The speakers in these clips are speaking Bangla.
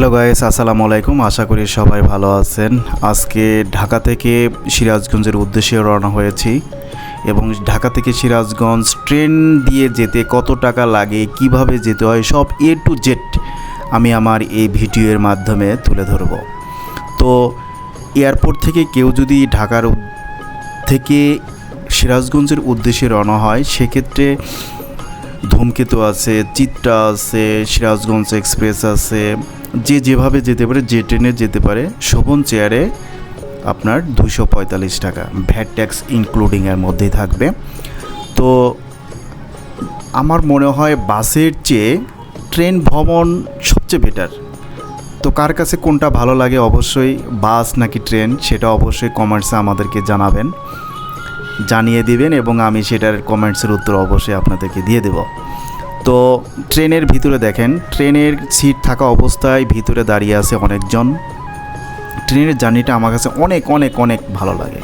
হ্যালো গাইস, আসসালামু আলাইকুম। আশা করি সবাই ভালো আছেন। আজকে ঢাকা থেকে সিরাজগঞ্জের উদ্দেশ্যে রওনা হয়েছি এবং ঢাকা থেকে সিরাজগঞ্জ ট্রেন দিয়ে যেতে কত টাকা লাগে, কীভাবে যেতে হয়, সব এ টু জেড আমি আমার এই ভিডিওর মাধ্যমে তুলে ধরব। তো এয়ারপোর্ট থেকে কেউ যদি ঢাকার থেকে সিরাজগঞ্জের উদ্দেশ্যে রওনা হয়, সেক্ষেত্রে ধূমকেতু আছে, চিত্রা আছে, সিরাজগঞ্জ এক্সপ্রেস আছে, যে যেভাবে যেতে পারে, যে ট্রেনে যেতে পারে, শোভন চেয়ারে আপনার দুশো পঁয়তাল্লিশ টাকা। ভ্যাট ট্যাক্স ইনক্লুডিংয়ের মধ্যেই থাকবে। তো আমার মনে হয় বাসের চেয়ে ট্রেন ভ্রমণ সবচেয়ে বেটার তো কার কাছে কোনটা ভালো লাগে অবশ্যই, বাস নাকি ট্রেন, সেটা অবশ্যই কমেন্টসে আমাদেরকে জানাবেন। জানিয়ে দিবেন এবং আমি সেটার কমেন্টসের উত্তর অবশ্যই আপনাদেরকে দিয়ে দেব। তো ট্রেনের ভিতরে দেখেন, ট্রেনের সিট থাকা অবস্থায় ভিতরে দাঁড়িয়ে আছে অনেকজন। ট্রেনের জার্নিটা আমার কাছে অনেক অনেক অনেক ভালো লাগে।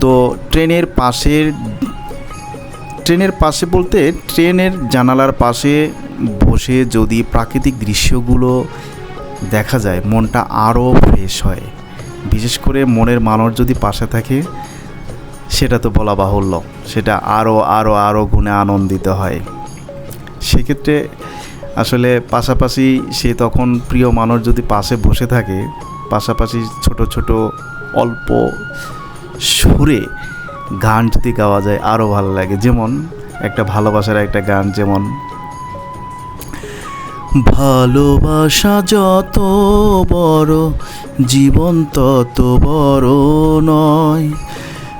তো ট্রেনের পাশের, ট্রেনের পাশে বলতে ট্রেনের জানালার পাশে বসে যদি প্রাকৃতিক দৃশ্যগুলো দেখা যায়, মনটা আরও ফ্রেশ হয়। বিশেষ করে মনের মানুষ যদি পাশে থাকে সেটা তো বলা বাহুল্য। সেটা আরও আরও আরও গুণে আনন্দিত হয়। সেক্ষেত্রে আসলে পাশাপাশি সে তখন প্রিয় মানুষ যদি পাশে বসে থাকে, পাশাপাশি ছোট ছোট, অল্প সুরে গান যদি গাওয়া যায় আরও ভালো লাগে। যেমন একটা ভালোবাসার একটা গান, যেমন, ভালোবাসা যত বড়, জীবন তত বড় নয়।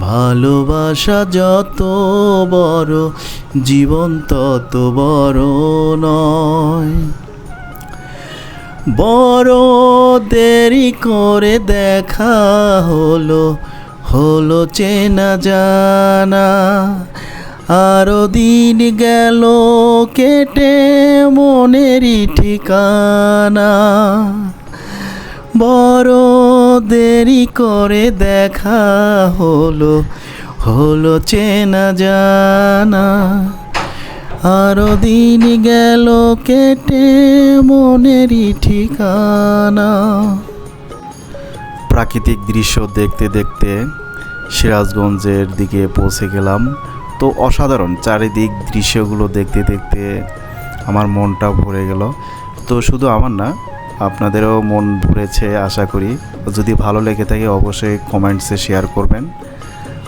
ভালোবাসা যত বড়, জীবন তত বড় নয়। বড় দেরি করে দেখা হলো হলো চেনা জানা। আরও দিন গেল, কেটে মনেরই ঠিকানা। বড় দেরি করে দেখা হলো হলো চেনা জানা। আরও দিন গেল কেটে মনেরই ঠিকানা। প্রাকৃতিক দৃশ্য দেখতে দেখতে সিরাজগঞ্জের দিকে পৌঁছে গেলাম। তো অসাধারণ চারিদিক দৃশ্যগুলো দেখতে দেখতে আমার মনটা ভরে গেল। তো শুধু আমার না আপনাদেরও মন ভরেছে আশা করি। যদি ভালো লেগে থাকে অবশ্যই কমেন্টসে শেয়ার করবেন।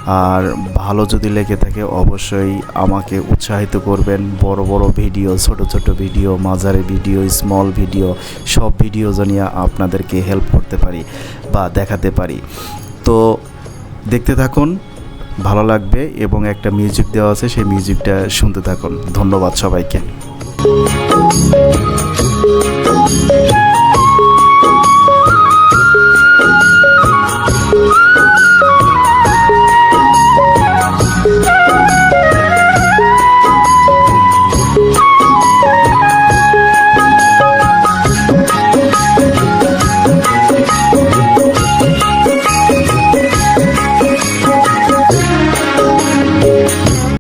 আর ভালো যদি লেগে থাকে অবশ্যই আমাকে উৎসাহিত করবেন। বড় বড় ভিডিও ছোট ছোট ভিডিও মাঝারি ভিডিও স্মল ভিডিও সব ভিডিও জানিয়ে আপনাদেরকে হেল্প করতে পারি বা দেখাতে পারি। তো দেখতে থাকুন, ভালো লাগবে এবং একটা মিউজিক দেওয়া আছে, সেই মিউজিকটা শুনতে থাকুন। ধন্যবাদ সবাইকে। Thank you.